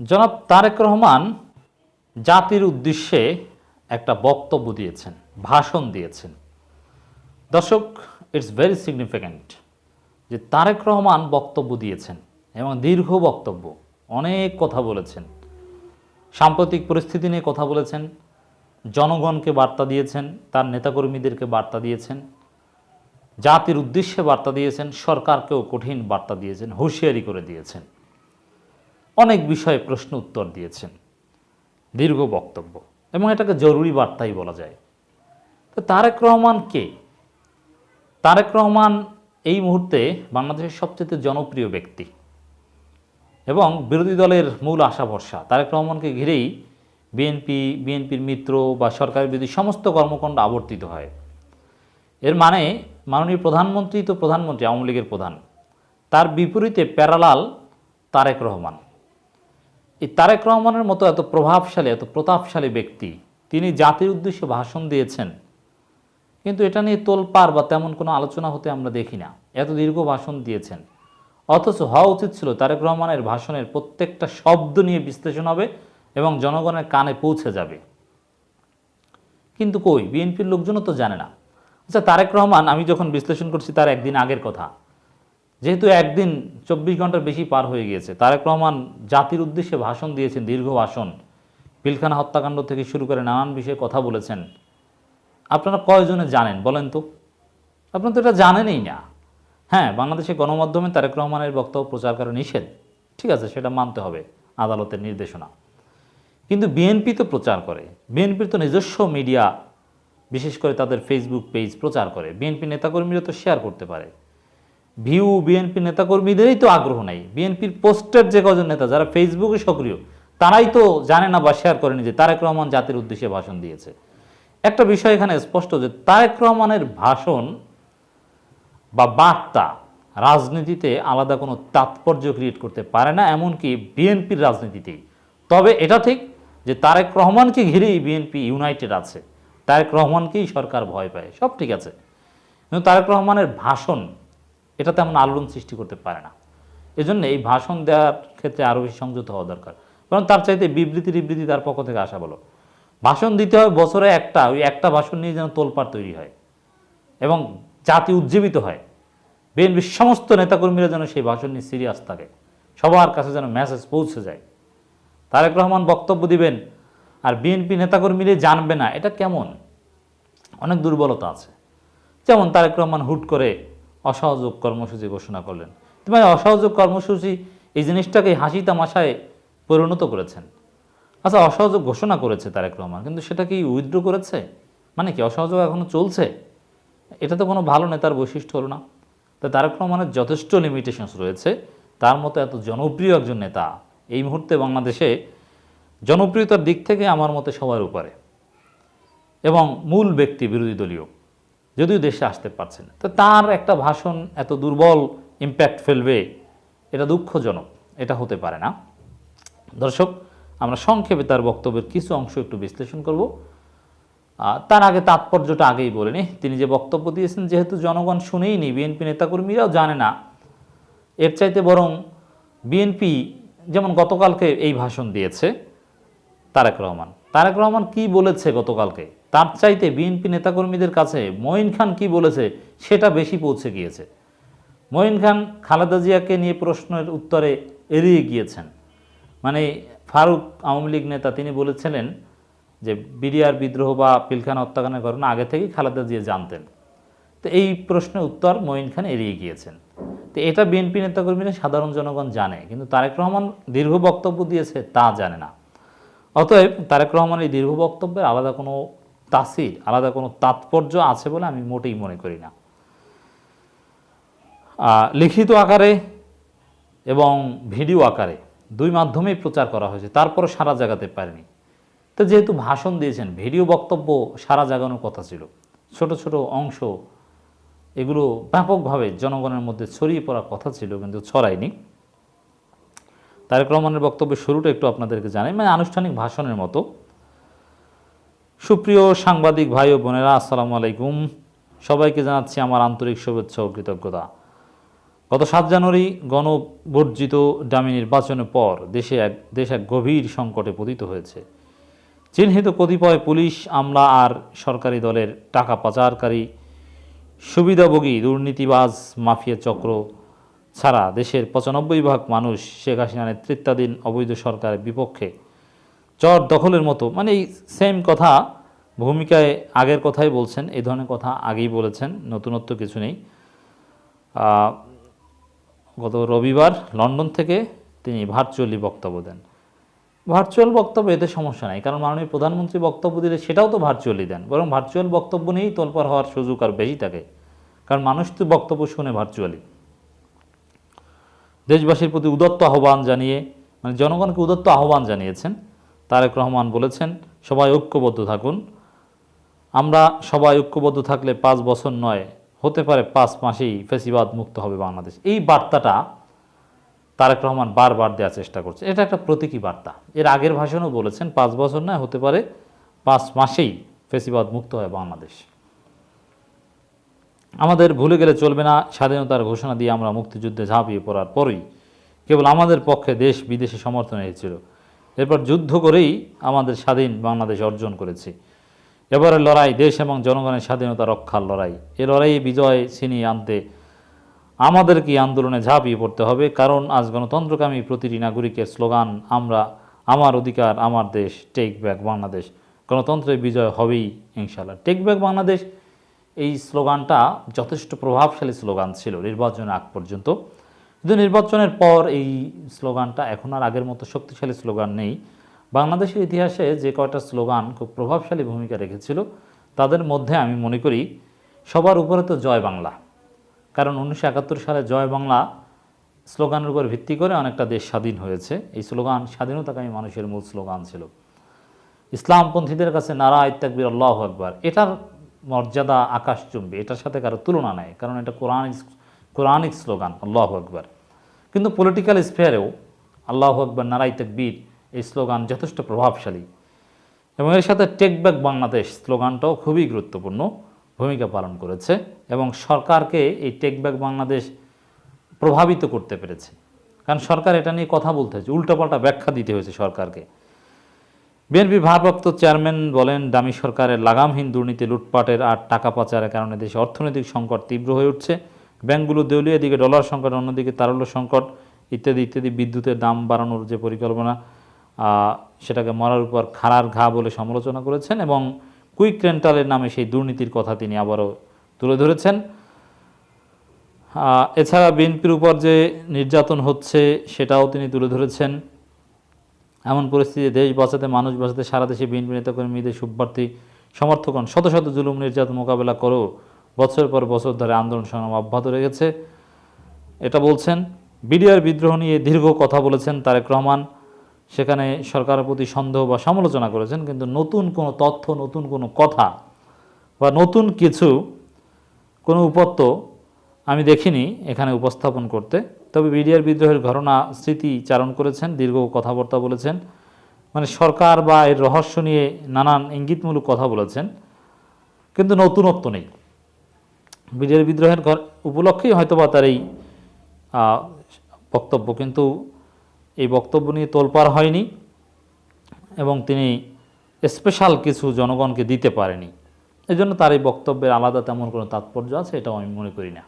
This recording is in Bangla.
জনাব তারেক রহমান জাতির উদ্দেশ্যে একটা বক্তব্য দিয়েছেন, ভাষণ দিয়েছেন। দর্শক ইটস ভেরি সিগনিফিক্যান্ট যে তারেক রহমান বক্তব্য দিয়েছেন এবং দীর্ঘ বক্তব্য, অনেক কথা বলেছেন। সাম্প্রতিক পরিস্থিতি নিয়ে কথা বলেছেন, জনগণকে বার্তা দিয়েছেন, তার নেতাকর্মীদেরকে বার্তা দিয়েছেন, জাতির উদ্দেশ্যে বার্তা দিয়েছেন, সরকারকেও কঠিন বার্তা দিয়েছেন, হুঁশিয়ারি করে দিয়েছেন। অনেক বিষয়ে প্রশ্ন উত্তর দিয়েছেন। দীর্ঘ বক্তব্য। এবং এটাকে জরুরি বার্তাই বলা যায়। তো তারেক রহমান কে? তারেক রহমান এই মুহূর্তে বাংলাদেশের সবচেয়ে জনপ্রিয় ব্যক্তি। এবং বিরোধী দলের মূল আশা ভরসা। তারেক রহমানকে ঘিরেই বিএনপি, বিএনপির মিত্র বা সরকারের বিরোধী সমস্ত কর্মকাণ্ড আবর্তিত হয়। এর মানে মাননীয় প্রধানমন্ত্রী তো প্রধানমন্ত্রী, আওয়ামী লীগের প্রধান। তার বিপরীতে প্যারালাল তারেক রহমান। এই তারেক রহমানের মতো এত প্রভাবশালী, এত প্রতাপশালী ব্যক্তি, তিনি জাতির উদ্দেশ্যে ভাষণ দিয়েছেন। কিন্তু এটা নিয়ে তোলপাড় বা তেমন কোনো আলোচনা হতে আমরা দেখি না। এত দীর্ঘ ভাষণ দিয়েছেন। অথচ হওয়া উচিত ছিল তারেক রহমানের ভাষণের প্রত্যেকটা শব্দ নিয়ে বিশ্লেষণ হবে এবং জনগণের কানে পৌঁছে যাবে। কিন্তু কই? বিএনপির লোকজনও তো জানে না। আচ্ছা তারেক রহমান, আমি যখন বিশ্লেষণ করছি তার একদিন আগের কথা। যেহেতু একদিন চব্বিশ ঘণ্টার বেশি পার হয়ে গিয়েছে, তারেক রহমান জাতির উদ্দেশ্যে ভাষণ দিয়েছেন, দীর্ঘ ভাষণ। পিলখানা হত্যাকাণ্ড থেকে শুরু করে নানান বিষয়ে কথা বলেছেন। আপনারা কয়জনে জানেন বলেন তো? আপনারা তো এটা জানেনই না। হ্যাঁ বাংলাদেশে গণমাধ্যমে তারেক রহমানের বক্তব্য প্রচার করা নিষেধ। ঠিক আছে, সেটা মানতে হবে আদালতের নির্দেশনা। কিন্তু বিএনপি তো প্রচার করে। বিএনপির তো নিজস্ব মিডিয়া, বিশেষ করে তাদের ফেসবুক পেজ প্রচার করে। বিএনপি নেতাকর্মীরা তো শেয়ার করতে পারে। ভিউ বিএনপি নেতাকর্মীদেরই তো আগ্রহ নাই। বিএনপির পোস্টের যে কজন নেতা, যারা ফেসবুকে সক্রিয়, তারাই তো জানে না বা শেয়ার করেনি যে তারেক রহমান জাতির উদ্দেশ্যে ভাষণ দিয়েছে। একটা বিষয় এখানে স্পষ্ট যে তারেক রহমানের ভাষণ বা বার্তা রাজনীতিতে আলাদা কোনো তাৎপর্য ক্রিয়েট করতে পারে না, এমনকি বিএনপির রাজনীতিতেই। তবে এটা ঠিক যে তারেক রহমানকে ঘিরেই বিএনপি ইউনাইটেড আছে। তারেক রহমানকেই সরকার ভয় পায়, সব ঠিক আছে। কিন্তু তারেক রহমানের ভাষণ এটা তেমন আলোড়ন সৃষ্টি করতে পারে না। এজন্য এই ভাষণ দেওয়ার ক্ষেত্রে আরও বেশি সংযত হওয়া দরকার। কারণ তার চাইতে বিবৃতি বিবৃতি তার পক্ষ থেকে আসা বলো। ভাষণ দিতে হয় বছরে একটা, ওই একটা ভাষণ নিয়ে যেন তোলপাড় তৈরি হয় এবং জাতি উজ্জীবিত হয়। বিএনপির সমস্ত নেতাকর্মীরা যেন সেই ভাষণ নিয়ে সিরিয়াস থাকে। সবার কাছে যেন মেসেজ পৌঁছে যায়। তারেক রহমান বক্তব্য দিবেন, আর বিএনপি নেতাকর্মীরা জানবে না, এটা কেমন? অনেক দুর্বলতা আছে। যেমন তারেক রহমান হুট করে অসহযোগ কর্মসূচি ঘোষণা করলেন। তোমার অসহযোগ কর্মসূচি এই জিনিসটাকে হাসি তামাশায় পরিণত করেছেন। আচ্ছা অসহযোগ ঘোষণা করেছে তারেক রহমান, কিন্তু সেটা কি উইথড্র করেছে? মানে কি অসহযোগ এখনও চলছে? এটা তো কোনো ভালো নেতার বৈশিষ্ট্য হলো না। তো তারেক রহমানের যথেষ্ট লিমিটেশনস রয়েছে। তার মতো এত জনপ্রিয় একজন নেতা এই মুহূর্তে বাংলাদেশে জনপ্রিয়তার দিক থেকে আমার মতে সবার উপরে। এবং মূল ব্যক্তি বিরোধী দলীয়। যদিও দেশে আসতে পারছে না। তো তার একটা ভাষণ এত দুর্বল ইম্প্যাক্ট ফেলবে, এটা দুঃখজনক, এটা হতে পারে না। দর্শক, আমরা সংক্ষেপে তার বক্তব্যের কিছু অংশ একটু বিশ্লেষণ করব। তার আগে তাৎপর্যটা আগেই বলে নি। তিনি যে বক্তব্য দিয়েছেন, যেহেতু জনগণ শুনেইনি, বিএনপি নেতাকর্মীরাও জানে না। এর চাইতে বরং বিএনপি যেমন গতকালকে এই ভাষণ দিয়েছে, তারেক রহমান। তারেক রহমান কি বলেছে গতকালকে? তার চাইতে বিএনপি নেতাকর্মীদের কাছে মঈন খান কি বলেছে সেটা বেশি পৌঁছে গিয়েছে। মঈন খান খালেদা জিয়াকে নিয়ে প্রশ্নের উত্তরে এড়িয়ে গিয়েছেন। মানে ফারুক আওয়ামী লীগ নেতা তিনি বলেছিলেন যে বিডিআর বিদ্রোহ বা পিলখানা হত্যাকাণ্ডের ঘটনা আগে থেকেই খালেদা জিয়া জানতেন। তো এই প্রশ্নের উত্তর মঈন খান এড়িয়ে গিয়েছেন। তো এটা বিএনপি নেতাকর্মীরা সাধারণ জনগণ জানে, কিন্তু তারেক রহমান দীর্ঘ বক্তব্য দিয়েছে তা জানে না। অতএব তারেক রহমান এই দীর্ঘ বক্তব্যের আলাদা কোনো তাসির, আলাদা কোনো তাৎপর্য আছে বলে আমি মোটেই মনে করি না। লিখিত আকারে এবং ভিডিও আকারে দুই মাধ্যমেই প্রচার করা হয়েছে তারপরে সারা জাগাতে পারেনি। তো যেহেতু ভাষণ দিয়েছেন, ভিডিও বক্তব্য সারা জাগানোর কথা ছিল, ছোট ছোট অংশ এগুলো ব্যাপকভাবে জনগণের মধ্যে ছড়িয়ে পড়ার কথা ছিল, কিন্তু ছড়ায়নি। তারেক রহমানের বক্তব্যের শুরুটা একটু আপনাদেরকে জানাই মানে আনুষ্ঠানিক ভাষণের মতো। সুপ্রিয় সাংবাদিক ভাই ও বোনেরা, আসসালামু আলাইকুম। সবাইকে জানাচ্ছি আমার আন্তরিক শুভেচ্ছা ও কৃতজ্ঞতা। গত সাত জানুয়ারি গণবর্জিত ডামি নির্বাচনের পর দেশে এক, দেশ এক গভীর সংকটে পতিত হয়েছে। চিহ্নিত কতিপয় পুলিশ, আমলা আর সরকারি দলের টাকা পাচারকারী সুবিধাভোগী, দুর্নীতিবাজ, মাফিয়া চক্র ছাড়া দেশের পঁচানব্বই ভাগ মানুষ শেখ হাসিনা নেতৃত্বাধীন অবৈধ সরকারের বিপক্ষে চর দখলের মতো। মানে এই সেম কথা ভূমিকায় আগের কথাই বলছেন, এই ধরনের কথা আগেই বলেছেন, নতুনত্ব কিছু নেই। গত রবিবার লন্ডন থেকে তিনি ভার্চুয়ালি বক্তব্য দেন। ভার্চুয়াল বক্তব্য এতে সমস্যা নাই, কারণ মাননীয় প্রধানমন্ত্রী বক্তব্য দিলে সেটাও তো ভার্চুয়ালি দেন। বরং ভার্চুয়াল বক্তব্য নিয়েই তোলপার হওয়ার সুযোগ আর বেশি থাকে কারণ মানুষ তো বক্তব্য শুনে ভার্চুয়ালি দেশবাসীর প্রতি উদত্ত আহ্বান জানিয়ে মানে জনগণকে উদত্ত আহ্বান জানিয়েছেন তারেক রহমান বলেছেন, সবাই ঐক্যবদ্ধ থাকুন। আমরা সবাই ঐক্যবদ্ধ থাকলে পাঁচ বছর নয়, হতে পারে পাঁচ মাসেই ফেসিবাদ মুক্ত হবে বাংলাদেশ। এই বার্তাটা তারেক রহমান বারবার দেওয়ার চেষ্টা করছে। এটা একটা প্রতীকী বার্তা। এর আগের ভাষণও বলেছেন, পাঁচ বছর নয়, হতে পারে পাঁচ মাসেই ফেসিবাদ মুক্ত হয় বাংলাদেশ। আমাদের ভুলে গেলে চলবে না, স্বাধীনতার ঘোষণা দিয়ে আমরা মুক্তিযুদ্ধে ঝাঁপিয়ে পড়ার পরই। কেবল আমাদের পক্ষে দেশ বিদেশে সমর্থন এসেছিল। এরপর যুদ্ধ করেই আমাদের স্বাধীন বাংলাদেশ অর্জন করেছে। এবারের লড়াই দেশ এবং জনগণের স্বাধীনতা রক্ষার লড়াই। এ লড়াইয়ে বিজয় ছিনিয়ে আনতে আমাদেরকে আন্দোলনে ঝাঁপিয়ে পড়তে হবে, কারণ আজ গণতন্ত্রকামী প্রতিটি নাগরিকের স্লোগান, আমরা, আমার অধিকার, আমার দেশ টেক ব্যাক বাংলাদেশ। গণতন্ত্রের বিজয় হবেই ইনশাল্লাহ টেক ব্যাক বাংলাদেশ, এই স্লোগানটা যথেষ্ট প্রভাবশালী স্লোগান ছিল নির্বাচনের আগ পর্যন্ত। কিন্তু নির্বাচনের পর এই স্লোগানটা এখন আর আগের মতো শক্তিশালী স্লোগান নেই। বাংলাদেশের ইতিহাসে যে কয়টা স্লোগান খুব প্রভাবশালী ভূমিকা রেখেছিল, তাদের মধ্যে আমি মনে করি সবার উপরে তো জয় বাংলা। কারণ উনিশশো একাত্তর সালে জয় বাংলা স্লোগানের উপর ভিত্তি করে অনেকটা দেশ স্বাধীন হয়েছে। এই স্লোগান স্বাধীনতাকামী মানুষের মূল স্লোগান ছিল। ইসলামপন্থীদের কাছে নারা ইত্যাকবির আল্লাহ আকবার। এটার মর্যাদা আকাশ আকাশচুম্বী, এটার সাথে কারও তুলনা নেই। কারণ এটা কোরআনিক কোরআনিক স্লোগান, আল্লাহ আকবার। কিন্তু পলিটিক্যাল স্ফেয়ারেও আল্লাহ আকবর নারাই তাকবীর এই স্লোগান যথেষ্ট প্রভাবশালী। এবং এর সাথে টেক ব্যাক বাংলাদেশ স্লোগানটাও খুবই গুরুত্বপূর্ণ ভূমিকা পালন করেছে এবং সরকারকে এই টেক ব্যাক বাংলাদেশ প্রভাবিত করতে পেরেছে। কারণ সরকার এটা নিয়ে কথা বলতে হয়েছে, উল্টোপাল্টা ব্যাখ্যা দিতে হয়েছে সরকারকে। বিএনপি ভারপ্রাপ্ত চেয়ারম্যান বলেন, দামি সরকারের লাগামহীন দুর্নীতি, লুটপাটের আর টাকা পাচারের কারণে দেশে অর্থনৈতিক সংকট তীব্র হয়ে উঠছে। ব্যাংকগুলো দেউলিয়া এদিকে ডলার সংকট, অন্যদিকে তারল্য সংকট, ইত্যাদি ইত্যাদি বিদ্যুতের দাম বাড়ানোর যে পরিকল্পনা সেটাকে মরার উপর খাড়ার ঘা বলে সমালোচনা করেছেন এবং কুইক রেন্টালের নামে সেই দুর্নীতির কথা তিনি আবারও তুলে ধরেছেন। এছাড়া বিএনপির উপর যে নির্যাতন হচ্ছে সেটাও তিনি তুলে ধরেছেন। এমন পরিস্থিতিতে দেশ বাঁচাতে, মানুষ বাঁচাতে, সারা দেশে বিএনপি নেতাকর্মীদের সুপ্রার্থী, সমর্থকগণ শত শত জুলুম, নির্যাতন মোকাবেলা করেও বছর পর বছর ধরে আন্দোলন সংগ্রাম অব্যাহত রেখেছে। এটা বলছেন, বিডিআর বিদ্রোহ নিয়ে দীর্ঘ কথা বলেছেন তারেক রহমান। সেখানে সরকারের প্রতি সন্দেহ বা সমালোচনা করেছেন, কিন্তু নতুন কোনো তথ্য, নতুন কোনো কথা বা নতুন কিছু, কোনো উপত্য আমি দেখিনি এখানে উপস্থাপন করতে। তবে বিডিআর বিদ্রোহের ঘটনা স্মৃতি চারণ করেছেন, দীর্ঘ কথাবার্তা বলেছেন। মানে সরকার বা এর রহস্য নিয়ে নানান ইঙ্গিতমূলক কথা বলেছেন, কিন্তু নতুনত্ব নেই। বিডিআর বিদ্রোহের ঘর উপলক্ষেই হয়তোবা তার এই বক্তব্য। কিন্তু এই বক্তব্য নিয়ে তোলপার হয়নি এবং তিনি স্পেশাল কিছু জনগণকে দিতে পারেনি। এজন্য তার এই বক্তব্যের আলাদা তেমন কোনো তাৎপর্য আছে, এটাও আমি মনে করি না।